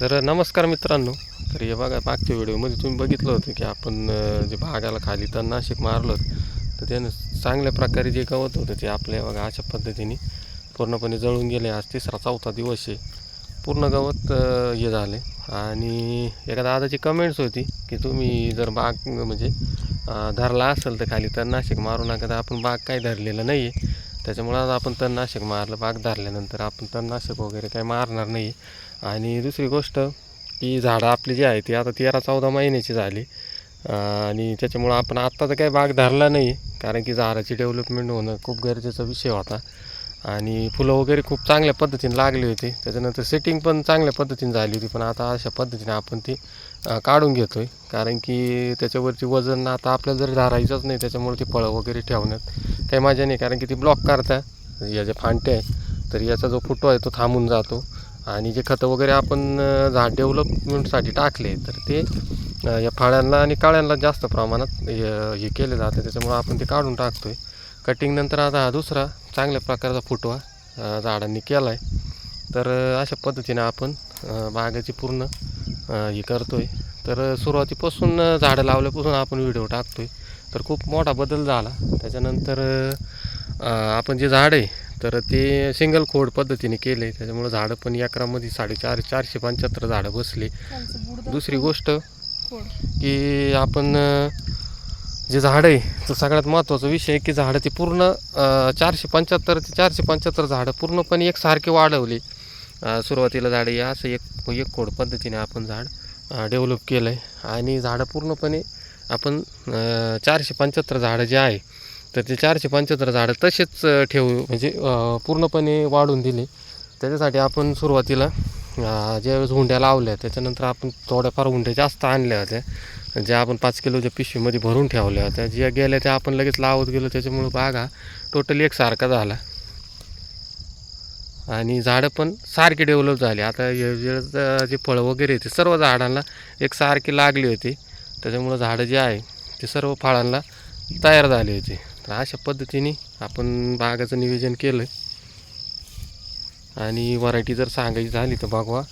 तर नमस्कार मित्रांनो. तर हे बघा मागच्या व्हिडिओमध्ये तुम्ही बघितलं होतं की आपण जे भागाला खाली तणनाशक मारलं तर त्यानं चांगल्या प्रकारे जे गवत होतं ते आपल्या बघा अशा पद्धतीने पूर्णपणे जळून गेले. आज तिसरा चौथा दिवस आहे. पूर्ण गवत हे झाले. आणि एका दादाची कमेंट्स होती की तुम्ही जर बाग म्हणजे धरला असेल तर खाली तणनाशक मारू नका. तर आपण बाग काही धरलेलं नाही आहे त्याच्यामुळं आज आपण तणनाशक मारलं बाग धरल्यानंतर आपण तणनाशक वगैरे काही मारणार नाही आणि दुसरी गोष्ट की झाडं आपली जी आहे ती आता तेरा चौदा महिन्याची झाली. आणि त्याच्यामुळं आपण आत्ता तर काही बाग धरला नाही कारण की झाडाची डेव्हलपमेंट होणं खूप गरजेचा विषय होता. आणि फुलं वगैरे खूप चांगल्या पद्धतीने लागली होती. त्याच्यानंतर सेटिंग पण चांगल्या पद्धतीने झाली होती पण आता अशा पद्धतीने आपण ती काढून घेतो आहे कारण की त्याच्यावरची वजन आता आपल्याला जर धारायचंच नाही त्याच्यामुळे ती फळं वगैरे ठेवण्यात काही मजा नाही. कारण की ती ब्लॉक करता या ज्या फांट्या आहे तर याचा जो फुटो आहे तो थांबून जातो. आणि जे खतं वगैरे आपण झाड डेव्हलपमेंटसाठी टाकले तर ते या फळ्यांना आणि काळ्यांना जास्त प्रमाणात हे केलं केले जाते. त्याच्यामुळं आपण ते काढून टाकतो आहे कटिंगनंतर आता हा दुसरा चांगल्या प्रकारचा फुटवा झाडांनी केला आहे तर अशा पद्धतीने आपण बागेची पूर्ण हे करतो आहे तर सुरुवातीपासून झाडं लावल्यापासून आपण व्हिडिओ टाकतो आहे तर खूप मोठा बदल झाला. त्याच्यानंतर आपण जे झाड आहे तर ते सिंगल खोड पद्धतीने केले. त्याच्यामुळं झाडं पण एकरामध्ये साडेचार चारशे पंच्याहत्तर झाडं बसले. दुसरी गोष्ट की आपण जे झाड आहे तो सगळ्यात महत्त्वाचा विषय आहे की झाडं ती पूर्ण चारशे पंच्याहत्तर ते चारशे पंच्याहत्तर झाडं पूर्णपणे एकसारखे वाढवली. सुरुवातीला झाडं या असं एक एक खोड पद्धतीने आपण झाड डेव्हलप केलं आहे आणि झाडं पूर्णपणे आपण चारशे पंच्याहत्तर झाडं जे आहे तर ते चारशे पंच्याहत्तर झाडं तसेच ठेवू म्हणजे पूर्णपणे वाढून दिले. त्याच्यासाठी आपण सुरुवातीला ज्यावेळेस हुंड्या लावल्या त्याच्यानंतर आपण थोड्याफार हुंड्या जास्त आणल्या होत्या. ज्या आपण पाच किलोच्या पिशवीमध्ये भरून ठेवल्या होत्या. ज्या गेल्या त्या आपण लगेच लावत गेलो त्याच्यामुळं बाग हा टोटली एकसारखा झाला. आणि झाडं पण सारखी डेव्हलप झाली. आता जे फळं वगैरे ते सर्व झाडांना एक सारखी लागली होती. त्याच्यामुळं झाडं जे आहे ते सर्व फळांना तयार झाले होते. तर अशा पद्धतीने आपण बागाचं नियोजन केलं आणि व्हरायटी जर सांगायची झाली तर बघवा.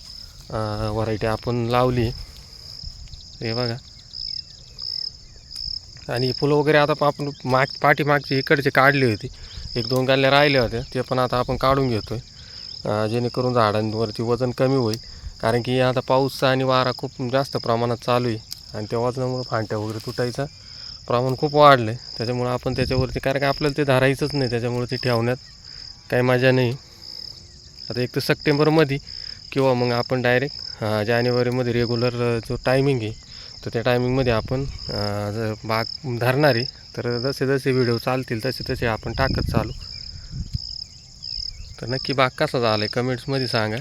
व्हरायटी आपण लावली. हे बघा. आणि फुलं वगैरे आता आपण माग पाठीमागची इकडचे काढली होती. एक दोन गाल्ल्या राहिल्या होत्या. ते पण आता आपण काढून घेतो आहे जेणेकरून झाडांवरती वजन कमी होईल. कारण की आता पाऊसचा आणि वारा खूप जास्त प्रमाणात चालू आहे. आणि त्या वजनामुळे फांट्या वगैरे तुटायचं. प्रमाण खूप वाढलं आहे त्याच्यामुळं आपण त्याच्यावरती कारण का आपल्याला ते धरायचंच नाही त्याच्यामुळे ते ठेवण्यात काही मजा नाही. आता एक तर सप्टेंबरमध्ये किंवा मग आपण डायरेक्ट जानेवारीमध्ये रेग्युलर जो टायमिंग आहे तर त्या टायमिंगमध्ये आपण जर बाग धरणार आहे तर जसे जसे व्हिडिओ चालतील तसे तसे आपण टाकत चालू. तर नक्की बाग कसा झाला आहे कमेंट्समध्ये सांगा.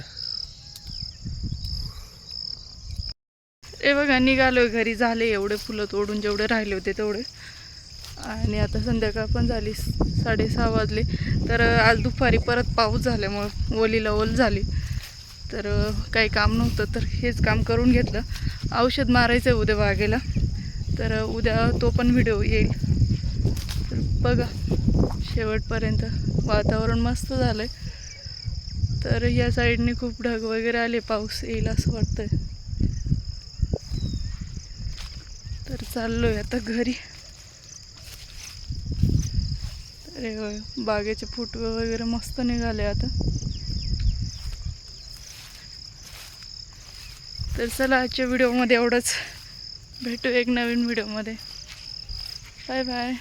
हे बघा निघालोय घरी. झाले एवढे फुलं तोडून जेवढे राहिले होते तेवढे. आणि आता संध्याकाळ पण झाली साडेसहा वाजले. तर आज दुपारी परत पाऊस झाल्यामुळं ओलीला ओल झाली. तर काही काम नव्हतं तर हेच काम करून घेतलं. औषध मारायचं आहे उद्या बागेला. तर उद्या तो पण व्हिडिओ येईल. तर बघा शेवटपर्यंत वातावरण मस्त झालं आहे तर या साईडने खूप ढग वगैरे आले पाऊस येईल असं वाटतं आहे तर चाललोय आता घरी. तर बागेचे फुटवे वगैरे मस्त निघाले आता. तर चला आजच्या व्हिडिओमध्ये एवढंच. भेटू एक नवीन व्हिडिओमध्ये बाय बाय